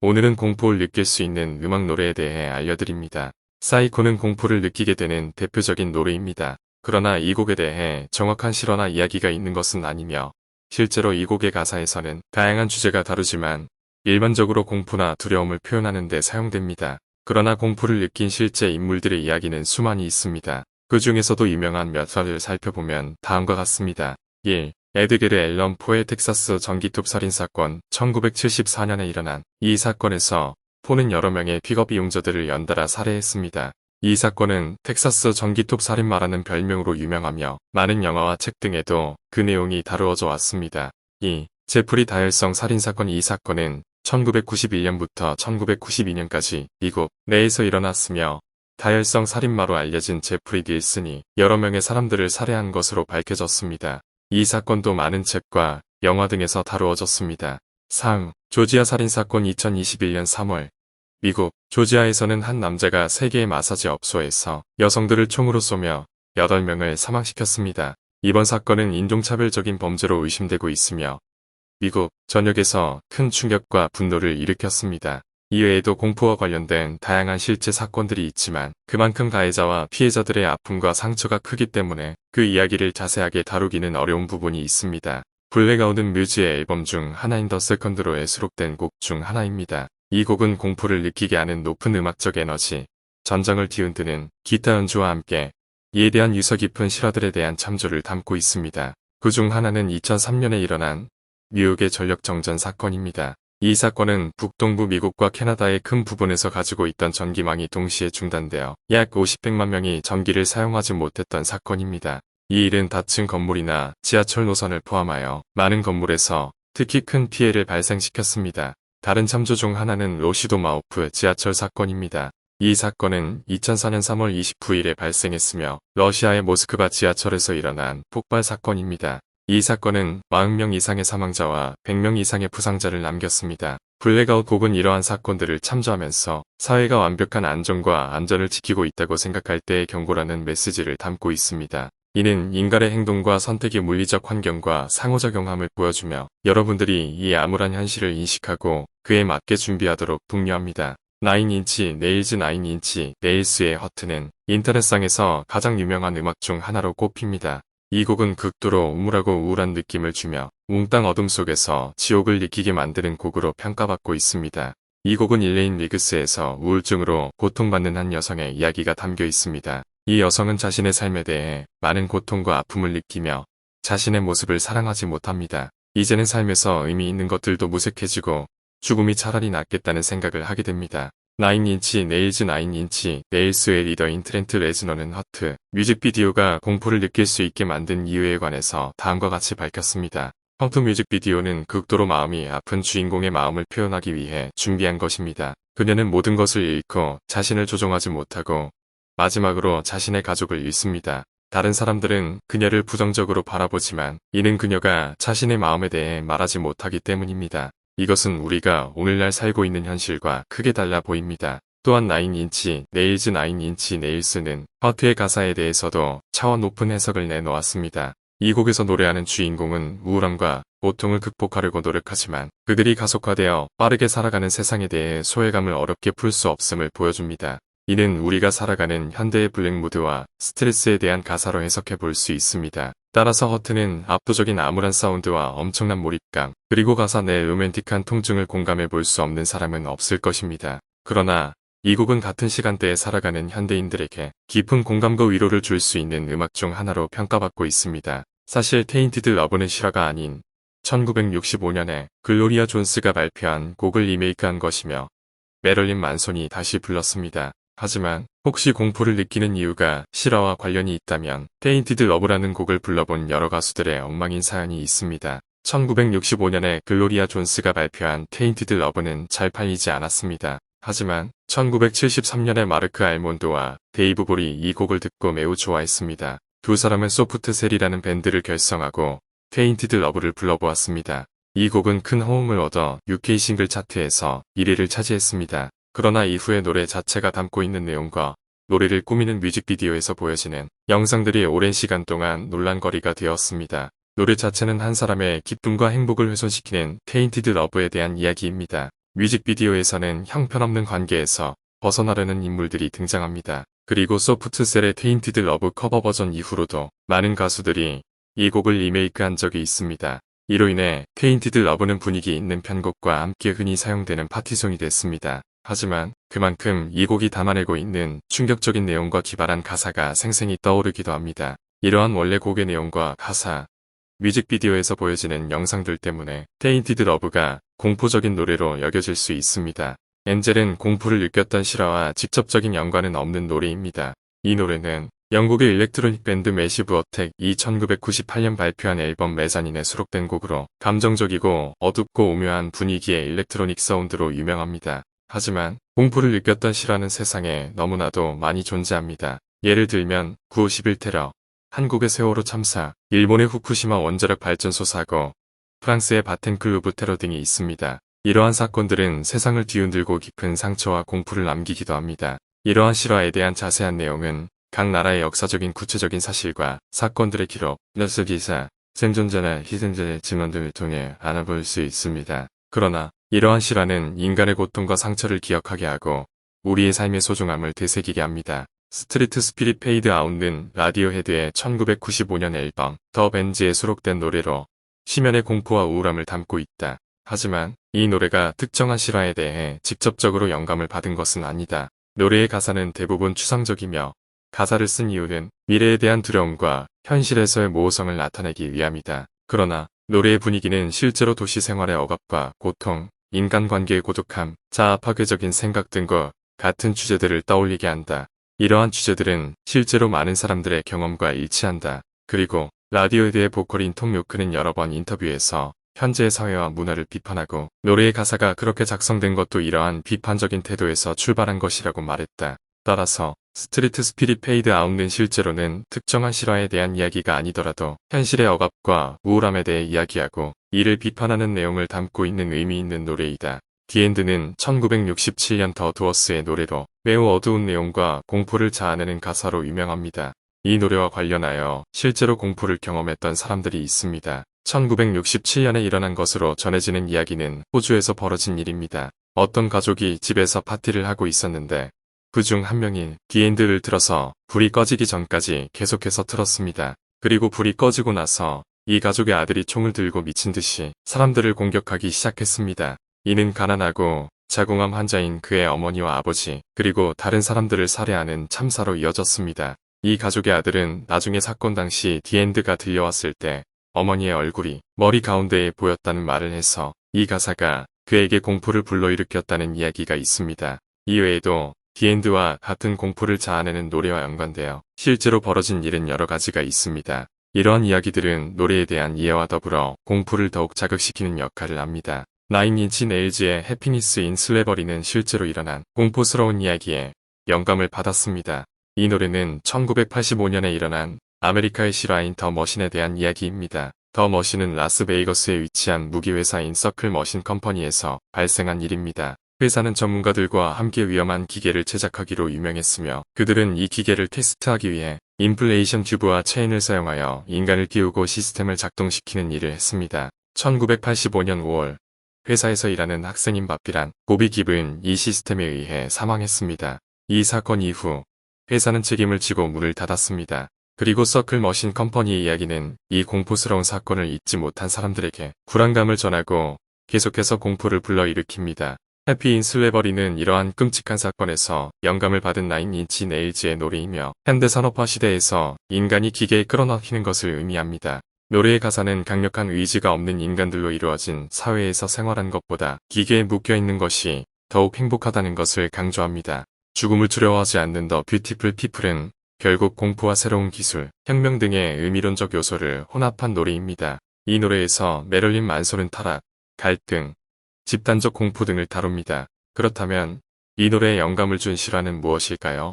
오늘은 공포를 느낄 수 있는 음악 노래에 대해 알려드립니다. 사이코는 공포를 느끼게 되는 대표적인 노래입니다. 그러나 이 곡에 대해 정확한 실화나 이야기가 있는 것은 아니며 실제로 이 곡의 가사에서는 다양한 주제가 다루지만 일반적으로 공포나 두려움을 표현하는 데 사용됩니다. 그러나 공포를 느낀 실제 인물들의 이야기는 수많이 있습니다. 그 중에서도 유명한 몇 살을 살펴보면 다음과 같습니다. 1. 에드게르 앨런 포의 텍사스 전기톱 살인 사건 1974년에 일어난 이 사건에서 포는 여러 명의 픽업 이용자들을 연달아 살해했습니다. 이 사건은 텍사스 전기톱 살인마라는 별명으로 유명하며 많은 영화와 책 등에도 그 내용이 다루어져 왔습니다. 2. 제프리 다혈성 살인사건 이 사건은 1991년부터 1992년까지 미국 내에서 일어났으며 다혈성 살인마로 알려진 제프리 닐슨이 여러 명의 사람들을 살해한 것으로 밝혀졌습니다. 이 사건도 많은 책과 영화 등에서 다루어졌습니다. 3. 조지아 살인사건 2021년 3월 미국 조지아에서는 한 남자가 세계의 마사지 업소에서 여성들을 총으로 쏘며 8명을 사망시켰습니다. 이번 사건은 인종차별적인 범죄로 의심되고 있으며 미국 전역에서 큰 충격과 분노를 일으켰습니다. 이외에도 공포와 관련된 다양한 실제 사건들이 있지만 그만큼 가해자와 피해자들의 아픔과 상처가 크기 때문에 그 이야기를 자세하게 다루기는 어려운 부분이 있습니다. 블랙아웃은 뮤즈의 앨범 중 하나인 더 세컨드로에 수록된 곡 중 하나입니다. 이 곡은 공포를 느끼게 하는 높은 음악적 에너지, 전장을 뒤흔드는 기타 연주와 함께 이에 대한 유서 깊은 실화들에 대한 참조를 담고 있습니다. 그 중 하나는 2003년에 일어난 뉴욕의 전력정전 사건입니다. 이 사건은 북동부 미국과 캐나다의 큰 부분에서 가지고 있던 전기망이 동시에 중단되어 약 50백만 명이 전기를 사용하지 못했던 사건입니다. 이 일은 닫힌 건물이나 지하철 노선을 포함하여 많은 건물에서 특히 큰 피해를 발생시켰습니다. 다른 참조 중 하나는 로시도 마우프 지하철 사건입니다. 이 사건은 2004년 3월 29일에 발생했으며 러시아의 모스크바 지하철에서 일어난 폭발 사건입니다. 이 사건은 40명 이상의 사망자와 100명 이상의 부상자를 남겼습니다. 블랙아웃 곡은 이러한 사건들을 참조하면서 사회가 완벽한 안전과 안전을 지키고 있다고 생각할 때의 경고라는 메시지를 담고 있습니다. 이는 인간의 행동과 선택의 물리적 환경과 상호작용함을 보여주며 여러분들이 이 암울한 현실을 인식하고 그에 맞게 준비하도록 독려합니다. 9인치 네일즈 9인치 네일스의 허트는 인터넷상에서 가장 유명한 음악 중 하나로 꼽힙니다. 이 곡은 극도로 우물하고 우울한 느낌을 주며 웅땅 어둠 속에서 지옥을 느끼게 만드는 곡으로 평가받고 있습니다. 이 곡은 일레인 리그스에서 우울증으로 고통받는 한 여성의 이야기가 담겨 있습니다. 이 여성은 자신의 삶에 대해 많은 고통과 아픔을 느끼며 자신의 모습을 사랑하지 못합니다. 이제는 삶에서 의미 있는 것들도 무색해지고 죽음이 차라리 낫겠다는 생각을 하게 됩니다. 9인치 네일즈 9인치 네일스의 리더인 트렌트 레즈너는 허트 뮤직비디오가 공포를 느낄 수 있게 만든 이유에 관해서 다음과 같이 밝혔습니다. 허트 뮤직비디오는 극도로 마음이 아픈 주인공의 마음을 표현하기 위해 준비한 것입니다. 그녀는 모든 것을 잃고 자신을 조종하지 못하고 마지막으로 자신의 가족을 잃습니다. 다른 사람들은 그녀를 부정적으로 바라보지만 이는 그녀가 자신의 마음에 대해 말하지 못하기 때문입니다. 이것은 우리가 오늘날 살고 있는 현실과 크게 달라 보입니다. 또한 9인치 네일즈 9인치 네일스는 허트의 가사에 대해서도 차원 높은 해석을 내놓았습니다. 이 곡에서 노래하는 주인공은 우울함과 고통을 극복하려고 노력하지만 그들이 가속화되어 빠르게 살아가는 세상에 대해 소외감을 어렵게 풀 수 없음을 보여줍니다. 이는 우리가 살아가는 현대의 블랙무드와 스트레스에 대한 가사로 해석해 볼 수 있습니다. 따라서 허트는 압도적인 암울한 사운드와 엄청난 몰입감, 그리고 가사 내 로맨틱한 통증을 공감해 볼 수 없는 사람은 없을 것입니다. 그러나 이 곡은 같은 시간대에 살아가는 현대인들에게 깊은 공감과 위로를 줄 수 있는 음악 중 하나로 평가받고 있습니다. 사실 테인티드 러브는 실화가 아닌 1965년에 글로리아 존스가 발표한 곡을 리메이크한 것이며 메럴린 만손이 다시 불렀습니다. 하지만 혹시 공포를 느끼는 이유가 실화와 관련이 있다면 페인티드 러브라는 곡을 불러본 여러 가수들의 엉망인 사연이 있습니다. 1965년에 글로리아 존스가 발표한 테인티드 러브는 잘 팔리지 않았습니다. 하지만 1973년에 마르크 알몬드와 데이브 볼이 이 곡을 듣고 매우 좋아했습니다. 두 사람은 소프트 셀이라는 밴드를 결성하고 페인티드 러브를 불러보았습니다. 이 곡은 큰 호응을 얻어 UK 싱글 차트에서 1위를 차지했습니다. 그러나 이후의 노래 자체가 담고 있는 내용과 노래를 꾸미는 뮤직비디오에서 보여지는 영상들이 오랜 시간 동안 논란거리가 되었습니다. 노래 자체는 한 사람의 기쁨과 행복을 훼손시키는 테인티드 러브에 대한 이야기입니다. 뮤직비디오에서는 형편없는 관계에서 벗어나려는 인물들이 등장합니다. 그리고 소프트셀의 테인티드 러브 커버 버전 이후로도 많은 가수들이 이 곡을 리메이크한 적이 있습니다. 이로 인해 테인티드 러브는 분위기 있는 편곡과 함께 흔히 사용되는 파티송이 됐습니다. 하지만 그만큼 이 곡이 담아내고 있는 충격적인 내용과 기발한 가사가 생생히 떠오르기도 합니다. 이러한 원래 곡의 내용과 가사, 뮤직비디오에서 보여지는 영상들 때문에 테인티드 러브가 공포적인 노래로 여겨질 수 있습니다. 엔젤은 공포를 느꼈던 실화와 직접적인 연관은 없는 노래입니다. 이 노래는 영국의 일렉트로닉 밴드 매시브 어택 이 1998년 발표한 앨범 메자닌에 수록된 곡으로 감정적이고 어둡고 오묘한 분위기의 일렉트로닉 사운드로 유명합니다. 하지만 공포를 느꼈던 실화는 세상에 너무나도 많이 존재합니다. 예를 들면 9.11 테러, 한국의 세월호 참사, 일본의 후쿠시마 원자력 발전소 사고, 프랑스의 바텐클루브 테러 등이 있습니다. 이러한 사건들은 세상을 뒤흔들고 깊은 상처와 공포를 남기기도 합니다. 이러한 실화에 대한 자세한 내용은 각 나라의 역사적인 구체적인 사실과 사건들의 기록, 뉴스 기사, 생존자나 희생자의 증언 등을 통해 알아볼 수 있습니다. 그러나 이러한 실화는 인간의 고통과 상처를 기억하게 하고 우리의 삶의 소중함을 되새기게 합니다. 스트리트 스피릿 페이드 아웃는 라디오 헤드의 1995년 앨범 더 벤즈에 수록된 노래로 심연의 공포와 우울함을 담고 있다. 하지만 이 노래가 특정한 실화에 대해 직접적으로 영감을 받은 것은 아니다. 노래의 가사는 대부분 추상적이며 가사를 쓴 이유는 미래에 대한 두려움과 현실에서의 모호성을 나타내기 위함이다. 그러나 노래의 분위기는 실제로 도시 생활의 억압과 고통, 인간관계의 고독함, 자아 파괴적인 생각 등과 같은 주제들을 떠올리게 한다. 이러한 주제들은 실제로 많은 사람들의 경험과 일치한다. 그리고 라디오에 대해 보컬인 톰 요크는 여러 번 인터뷰에서 현재의 사회와 문화를 비판하고 노래의 가사가 그렇게 작성된 것도 이러한 비판적인 태도에서 출발한 것이라고 말했다. 따라서 스트리트 스피릿 페이드 아웃는 실제로는 특정한 실화에 대한 이야기가 아니더라도 현실의 억압과 우울함에 대해 이야기하고 이를 비판하는 내용을 담고 있는 의미 있는 노래이다. 디엔드는 1967년 더 두어스의 노래로 매우 어두운 내용과 공포를 자아내는 가사로 유명합니다. 이 노래와 관련하여 실제로 공포를 경험했던 사람들이 있습니다. 1967년에 일어난 것으로 전해지는 이야기는 호주에서 벌어진 일입니다. 어떤 가족이 집에서 파티를 하고 있었는데 그중 한 명이 디엔드를 틀어서 불이 꺼지기 전까지 계속해서 틀었습니다. 그리고 불이 꺼지고 나서 이 가족의 아들이 총을 들고 미친 듯이 사람들을 공격하기 시작했습니다. 이는 가난하고 자궁암 환자인 그의 어머니와 아버지 그리고 다른 사람들을 살해하는 참사로 이어졌습니다. 이 가족의 아들은 나중에 사건 당시 디엔드가 들려왔을 때 어머니의 얼굴이 머리 가운데에 보였다는 말을 해서 이 가사가 그에게 공포를 불러일으켰다는 이야기가 있습니다. 이외에도 디엔드와 같은 공포를 자아내는 노래와 연관되어 실제로 벌어진 일은 여러 가지가 있습니다. 이러한 이야기들은 노래에 대한 이해와 더불어 공포를 더욱 자극시키는 역할을 합니다. 나인인치 네일즈의 해피니스 인 슬레버리는 실제로 일어난 공포스러운 이야기에 영감을 받았습니다. 이 노래는 1985년에 일어난 아메리카의 실화인 더 머신에 대한 이야기입니다. 더 머신은 라스베이거스에 위치한 무기회사인 서클 머신 컴퍼니에서 발생한 일입니다. 회사는 전문가들과 함께 위험한 기계를 제작하기로 유명했으며 그들은 이 기계를 테스트하기 위해 인플레이션 튜브와 체인을 사용하여 인간을 끼우고 시스템을 작동시키는 일을 했습니다. 1985년 5월 회사에서 일하는 학생인 바비란 고비 깁은 이 시스템에 의해 사망했습니다. 이 사건 이후 회사는 책임을 지고 문을 닫았습니다. 그리고 서클 머신 컴퍼니의 이야기는 이 공포스러운 사건을 잊지 못한 사람들에게 불안감을 전하고 계속해서 공포를 불러일으킵니다. 해피 인 슬레버리는 이러한 끔찍한 사건에서 영감을 받은 나인 인치 네일즈의 노래이며 현대산업화 시대에서 인간이 기계에 끌어넣히는 것을 의미합니다. 노래의 가사는 강력한 의지가 없는 인간들로 이루어진 사회에서 생활한 것보다 기계에 묶여있는 것이 더욱 행복하다는 것을 강조합니다. 죽음을 두려워하지 않는 더 뷰티풀 피플은 결국 공포와 새로운 기술, 혁명 등의 의미론적 요소를 혼합한 노래입니다. 이 노래에서 메럴린 만소는 타락, 갈등, 집단적 공포 등을 다룹니다. 그렇다면 이 노래에 영감을 준 실화는 무엇일까요?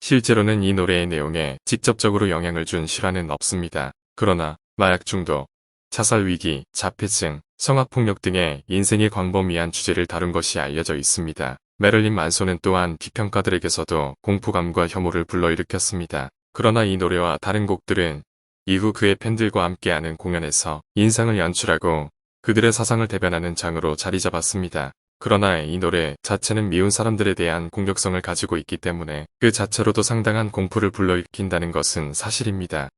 실제로는 이 노래의 내용에 직접적으로 영향을 준 실화는 없습니다. 그러나 마약 중독, 자살 위기, 자폐증, 성악폭력 등의 인생의 광범위한 주제를 다룬 것이 알려져 있습니다. 메럴린 만소는 또한 비평가들에게서도 공포감과 혐오를 불러일으켰습니다. 그러나 이 노래와 다른 곡들은 이후 그의 팬들과 함께하는 공연에서 인상을 연출하고 그들의 사상을 대변하는 장으로 자리 잡았습니다. 그러나 이 노래 자체는 미운 사람들에 대한 공격성을 가지고 있기 때문에 그 자체로도 상당한 공포를 불러일으킨다는 것은 사실입니다.